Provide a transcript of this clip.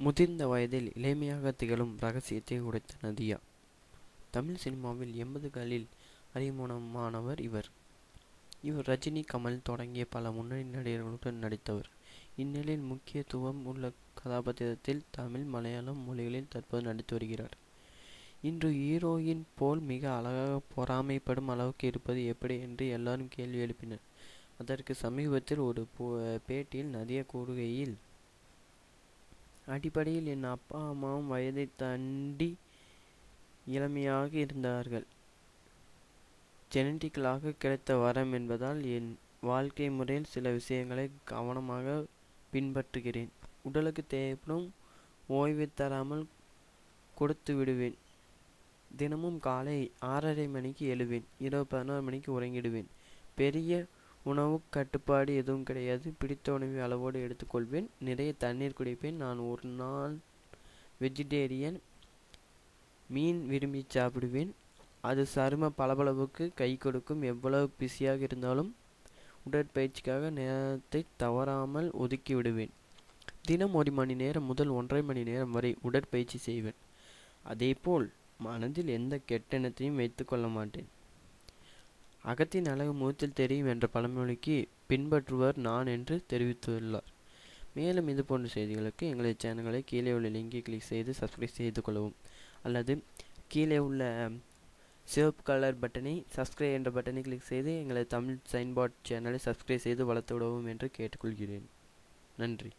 முதிர்ந்த வயதில் இளமையாக திகழும் ரகசியத்தை உடைத்த நதியா. தமிழ் சினிமாவில் எண்பதுகளில் அறிமுகமானவர் இவர். இவர் ரஜினி கமல் தொடங்கிய பல முன்னணி நடிகர்களுடன் நடித்தவர். இந்நிலையில் முக்கியத்துவம் உள்ள கதாபாத்திரத்தில் தமிழ் மலையாளம் மொழிகளில் தற்போது நடித்து வருகிறார். இன்று ஹீரோயின் போல் மிக அழகாக பொறாமைப்படும் அளவுக்கு இருப்பது எப்படி என்று எல்லாரும் கேள்வி எழுப்பினர். அதற்கு சமீபத்தில் ஒரு பேட்டியில் நதியா கூறுகையில் அடிப்படையில் என் அப்பா அம்மாவும் வயதை தாண்டி இளமையாக இருந்தார்கள். ஜெனட்டிக்கலாக கிடைத்த வரம் என்பதால் என் வாழ்க்கை முறையில் சில விஷயங்களை கவனமாக பின்பற்றுகிறேன். உடலுக்கு தேவைப்படும் ஓய்வு தராமல் கொடுத்து விடுவேன். தினமும் காலை ஆறரை மணிக்கு எழுவேன். இரவு பதினோரு மணிக்கு உறங்கிடுவேன். பெரிய உணவு கட்டுப்பாடு எதுவும் கிடையாது. பிடித்த உணவை அளவோடு எடுத்துக்கொள்வேன். நிறைய தண்ணீர் குடிப்பேன். நான் ஒரு நாள் வெஜிடேரியன் மீன் விரும்பி சாப்பிடுவேன். அது சரும பளபளவுக்கு கை கொடுக்கும். எவ்வளவு பிஸியாக இருந்தாலும் உடற்பயிற்சிக்காக நேரத்தை தவறாமல் ஒதுக்கி விடுவேன். தினம் ஒரு மணி நேரம் முதல் ஒன்றரை மணி நேரம் வரை உடற்பயிற்சி செய்வேன். அதேபோல் மனதில் எந்த கெட்டெண்ணத்தையும் வைத்து கொள்ள மாட்டேன். அகத்தின் அழகு முகத்தில் தெரியும் என்ற பழமொழிக்கு பின்பற்றுவர் நான் என்று தெரிவித்துள்ளார். மேலும் இது போன்ற செய்திகளுக்கு எங்களது சேனல்களை கீழே உள்ள லிங்கை கிளிக் செய்து சப்ஸ்கிரைப் செய்து கொள்ளவும். அல்லது கீழே உள்ள சிவப்பு கலர் பட்டனை சப்ஸ்கிரைப் என்ற பட்டனை கிளிக் செய்து எங்களது தமிழ் சைன்பாட் சேனலை சப்ஸ்கிரைப் செய்து வளர்த்து விடவும் என்று கேட்டுக்கொள்கிறேன். நன்றி.